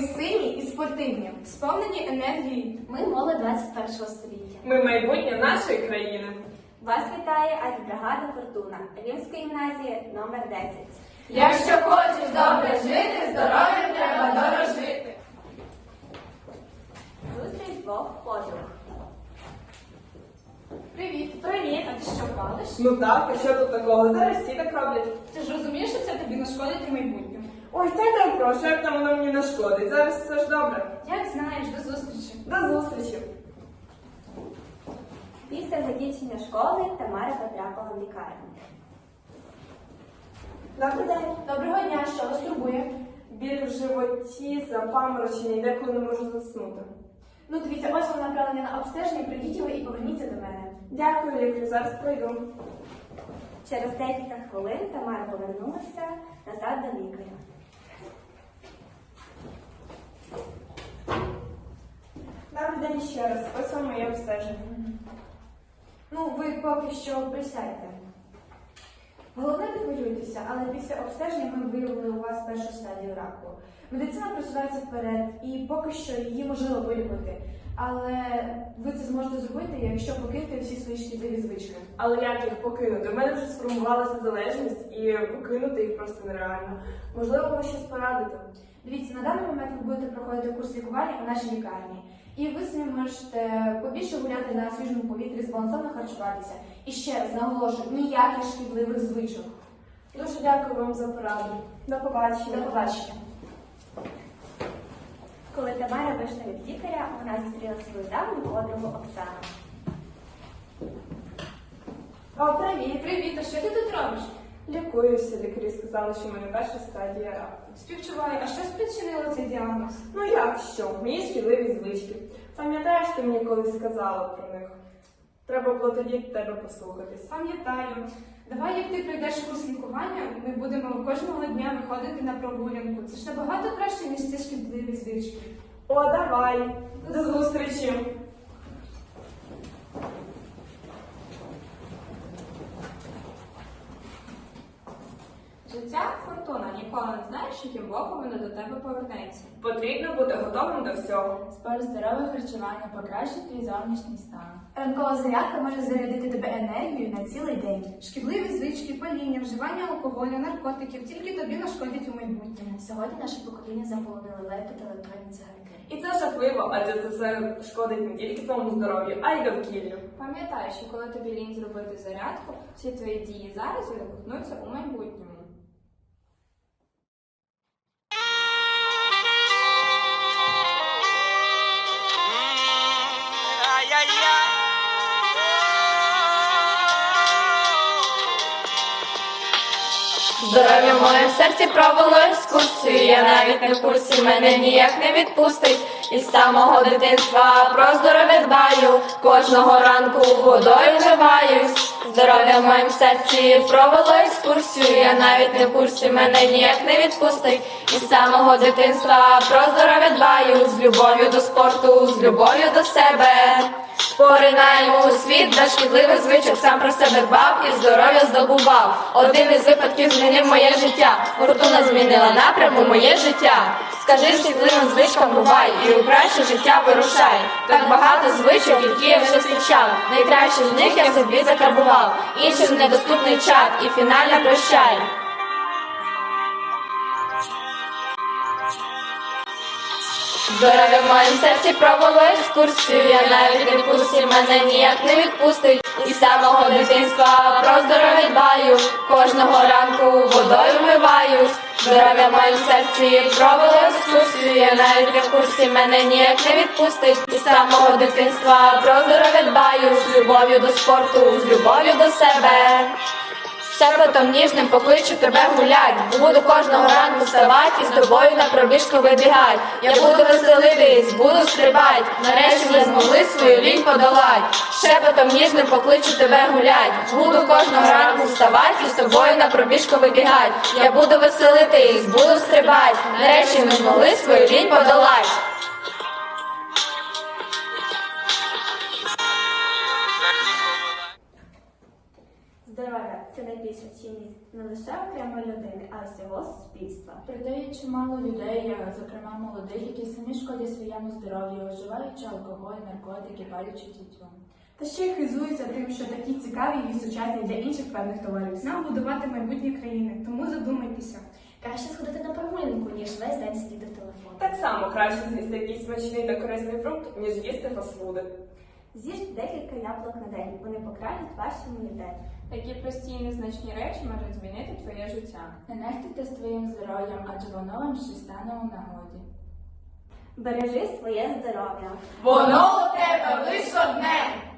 сильні і спортивні, сповнені енергії. Ми молодь 21 століття. Ми майбутнє нашої країни. Вас вітає Альбригада Фортуна, Львівська гімназія номер 10. Якщо хочеш добре жити, здоров'я треба дорожити. Зустріч двох подруг. Привіт. Привіт. А ти що палиш? Ну так, а що тут такого? Зараз всі так роблять. Ти ж розумієш, що це тобі нашкодить у майбутньому? Ой, це там прошу, як там воно мені нашкодить. Зараз все ж добре. Як знаєш, до зустрічі. До зустрічі. Після закінчення школи Тамара потрапила в лікарню. Добрий день. Доброго дня, що вас турбує? Біль в животі, запаморочення, і деколи не можу заснути. Ну, дивіться, ось вона направлення на обстеження, прийдіть його і поверніться до мене. Дякую, лікарю, зараз пройду. Через декілька хвилин Тамара повернулася назад до лікаря. Добрий ще раз. Ось моє обстеження. Ну, ви поки що присядьте. Головне, не хвилюйтеся, але після обстеження ми виявили у вас першу стадію раку. Медицина просувається вперед, і поки що її можливо вилікувати. Але ви це зможете зробити, якщо покинете всі свої шкідливі звички. Але як їх покинути? У мене вже сформувалася залежність, і покинути їх просто нереально. Можливо, ви щось порадите? Дивіться, на даний момент ви будете проходити курс лікування у нашій лікарні. І ви самі можете побільше гуляти на свіжому повітрі, збалансовано харчуватися. І ще раз наголошую, ніяких шкідливих звичок. Дуже дякую вам за пораду. До побачення. До побачення. Коли Тамара вийшла від лікаря, вона зустріла свою давню подругу Оксану. О, привіт. Привіт, а що ти тут робиш? Лікуюся. Лікарі сказали, що в мене перша стадія раку. Співчуваю, а що спричинило цей діагноз? Ну як що? Мої шкідливі звички. Пам'ятаєш, ти мені колись сказала про них? Треба було тоді тебе послухатись. Пам'ятаю. Давай, як ти пройдеш курс лікування, ми будемо кожного дня виходити на прогулянку. Це ж набагато краще, ніж ці шкідливі звички. О, давай. До зустрічі. Життя фортуна ніколи не знаєш, яким боком воно до тебе повернеться. Потрібно бути готовим до всього. Спорт здорове харчування покращить твій зовнішній стан. Ранкова зарядка може зарядити тебе енергією на цілий день. Шкідливі звички, паління, вживання алкоголю, наркотиків тільки тобі нашкодять у майбутньому. Сьогодні наше покоління заполонили лепі та електронні цигарки. І це жахливо, адже це все шкодить не тільки твоєму здоров'ю, а й довкіллю. Пам'ятай, що коли тобі лінь зробити зарядку, всі твої дії зараз відгукнуться у майбутньому. Здоров'я в моєму серці провело екскурсію, я навіть не в курсі, мене ніяк не відпустить. Із самого дитинства про здоров'я дбаю, кожного ранку водою вживаюсь. Здоров'я в серці провело екскурсію, я навіть не в курсі, мене ніяк не відпустить. Із самого дитинства про здоров'я дбаю, з любов'ю до спорту, з любов'ю до себе. Поринаємо у світ без шкідливих звичок, сам про себе дбав і здоров'я здобував. Один із випадків змінив моє життя. Фортуна змінила напряму моє життя. Скажи шкідливим звичкам бувай і у краще життя вирушай. Так багато звичок, які я вже зустрічав. Найкраще з них я собі закарбував. Іншим недоступний чат і фінально прощай. Здоров'я в моєму серці провело екскурсію, я навіть не курсі, мене ніяк не відпустить. І самого дитинства про здоров'я дбаю, кожного ранку водою вмиваюсь. Здоров'я в моєму серці провело екскурсію, я навіть не в курсі, мене ніяк не відпустить. І самого дитинства про здоров'я дбаю, з любов'ю до спорту, з любов'ю до себе. Шепотом ніжним покличу тебе гулять. Буду кожного ранку вставати і з тобою на пробіжку вибігать. Я буду веселитись, буду стрибать. Нарешті ми змогли свою лінь подолать. Шепотом ніжним покличу тебе гулять. Буду кожного ранку вставати і з тобою на пробіжку вибігать. Я буду веселитись, буду стрибать. Нарешті ми змогли свою лінь подолать. Здоров'я це найбільша цінність не лише окремої людини, а й всього суспільства. Проте чимало людей, зокрема молодих, які самі шкодять своєму здоров'ю, вживаючи алкоголь, наркотики, палючи тютюн. Та ще й хизуються тим, що такі цікаві і сучасні для інших певних товариств. Нам будувати майбутнє країни, тому задумайтеся. Краще сходити на прогулянку, ніж весь день сидіти в телефоні. Так само краще з'їсти якийсь смачний та корисний фрукт, ніж їсти фастфуди. З'їжте декілька яблук на день, вони покращать ваш імунітет. Такі прості і незначні речі можуть змінити твоє життя. Не нехтуйте своїм здоров'ям, адже воно вам ще стане у нагоді. Бережи своє здоров'я. Воно у тебе лише одне.